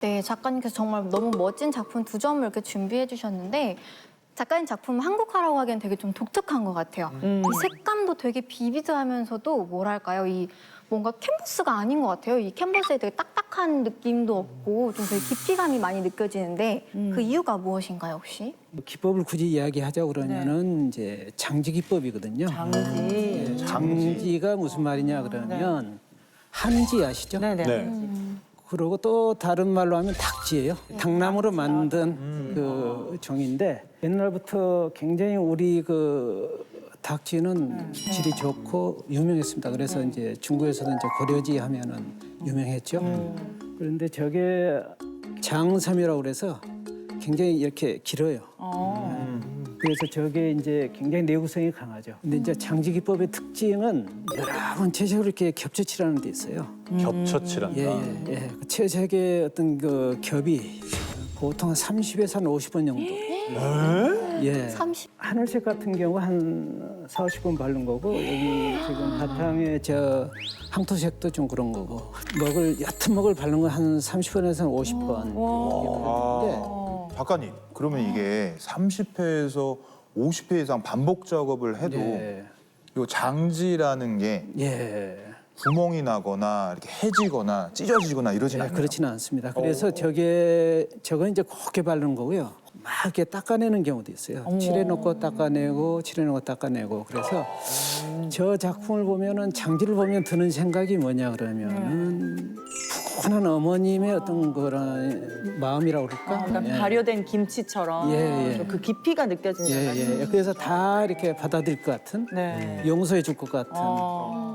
네, 작가님께서 정말 너무 멋진 작품 두 점을 이렇게 준비해 주셨는데 작가님 작품 한국화라고 하기엔 되게 좀 독특한 것 같아요. 음. 이 색감도 되게 비비드하면서도 뭐랄까요, 이 뭔가 캔버스가 아닌 것 같아요. 이 캔버스에 되게 딱딱한 느낌도 없고 좀 되게 깊이감이 많이 느껴지는데 음. 그 이유가 무엇인가요, 혹시? 뭐 기법을 굳이 이야기하자 그러면은 이제 장지 기법이거든요. 네. 장지. 예, 장지 가 무슨 말이냐 그러면 한지 아시죠? 네네. 네. 그리고 또 다른 말로 하면 닭지예요. 닭나무로 만든 그 종인데 옛날부터 굉장히 우리 그 닭지는 질이 좋고 유명했습니다. 그래서 이제 중국에서도 이제 고려지 하면은 유명했죠. 그런데 저게 장삼이라고 그래서 굉장히 이렇게 길어요. 어. 그래서 저게 이제 굉장히 내구성이 강하죠. 근데 이제 장지 기법의 특징은 여러 번 채색을 이렇게 겹쳐칠하는 데 있어요. 겹쳐칠한다. 예, 예, 예. 그 채색의 어떤 그 겹이 보통 한 30에서 한 50번 정도. 예. 30. 하늘색 같은 경우 한 4, 50번 바른 거고 여기 지금 바탕에 저 항토색도 좀 그런 거고 먹을 옅은 먹을 바른 건 한 30번에서 한 50번. 아, 작가님, 그러면 이게 30회에서 50회 이상 반복 작업을 해도 예. 요 장지라는 게 예. 구멍이 나거나 이렇게 해지거나 찢어지거나 이러진 네, 않아요. 그렇지는 않습니다. 그래서 저게 저건 이제 곱게 바르는 거고요. 막 이렇게 닦아내는 경우도 있어요. 칠해놓고 닦아내고 칠해놓고 닦아내고 그래서 저 작품을 보면은 장지를 보면 드는 생각이 뭐냐 그러면은 푸근한 어머님의 어떤 그런 마음이라고 그럴까? 그러니까 예. 발효된 김치처럼 예, 예. 좀그 깊이가 느껴지는 예, 예. 그래서 다 이렇게 받아들일 것 같은 네. 용서해 줄 것 같은 어.